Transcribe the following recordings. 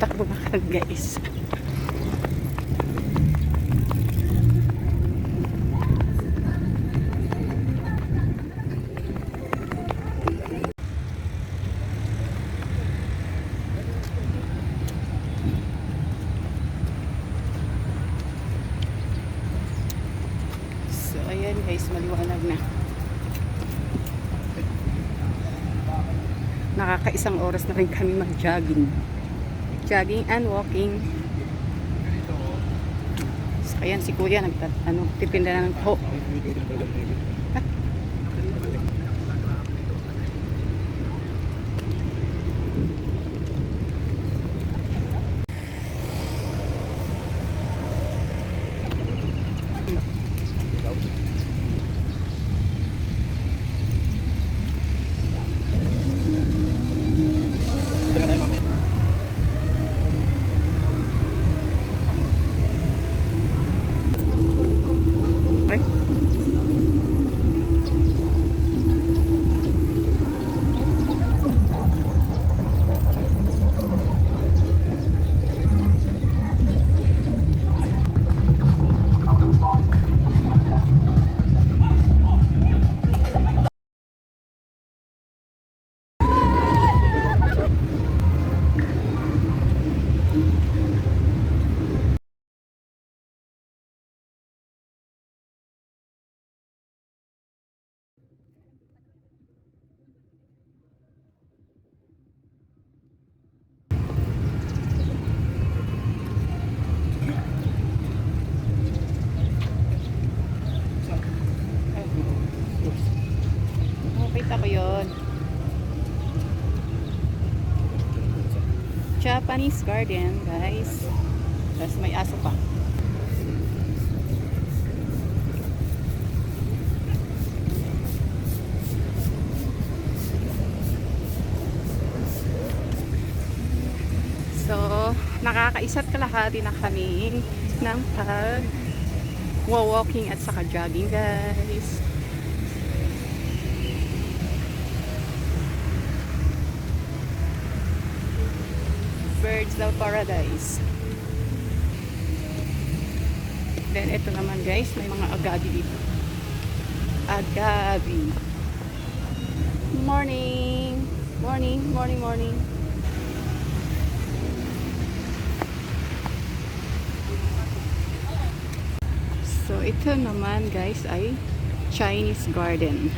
takbo na ka guys. So, ayan guys, maliwanag na. Nakakaisang oras na rin kami mag-jogging. Jogging and walking. So, ayan si kuya, nagtat, ano, titinda ng ho. Japanese garden, guys. Tapos may aso pa. So, nakakaisa't kalahati na kami ng pag walking at saka jogging, guys. Birds of Paradise. Then, ito naman guys, may mga agabi dito. Agabi. Morning! Morning, morning, morning. So, ito naman guys ay Chinese Garden.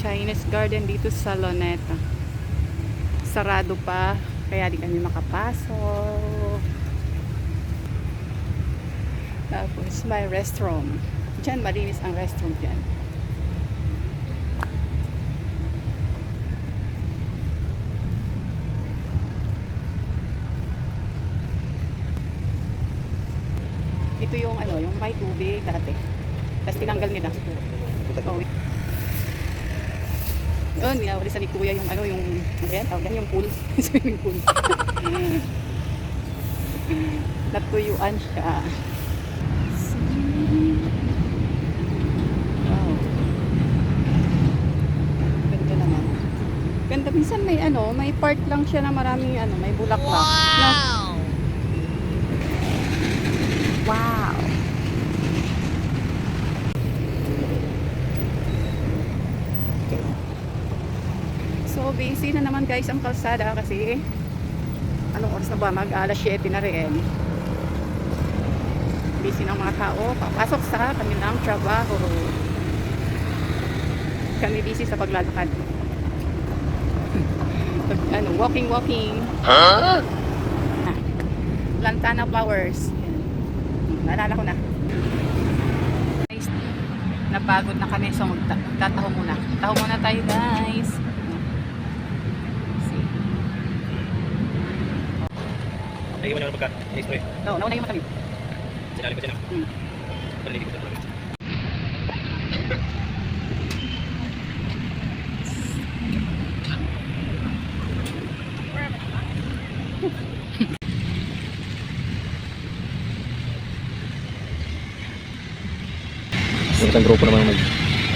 Chinese Garden dito sa Loneta. Sarado pa, kaya di kami makapasok. Tapos may restroom. Diyan malinis ang restroom dyan. Ito yung ano, yung may tubig dati. Tapos tinanggal nila. Oh. Yun, ninawalisan ni Kuya yung ano, yung, ayan, tawag yan, yung pool. Swimming pool. Natuyuan siya. Wow. Ganda naman. Ganda. Minsan may ano, may part lang siya na maraming ano, may bulaklak. Wow! Wow! So, busy na naman guys ang kalsada kasi anong oras na ba? Mag alas 7 na rin. Busy ng mga tao. Papasok sa kanilang trabaho. Kami busy sa paglalakad. Pag- ano, walking, walking. Huh? Lantana flowers. Naalala ko na. Guys, napagod na kami so magta- magtataho muna. Taho muna tayo guys. Lagi mo na pagka na-spray. No, nauna yung kami. Sinali ko siya na. Hmm. Palilig ko siya. Isang grupo naman nag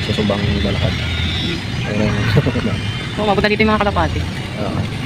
susubang lalakad. Ayun. Oh, mapunta dito yung mga kalapati. Oo.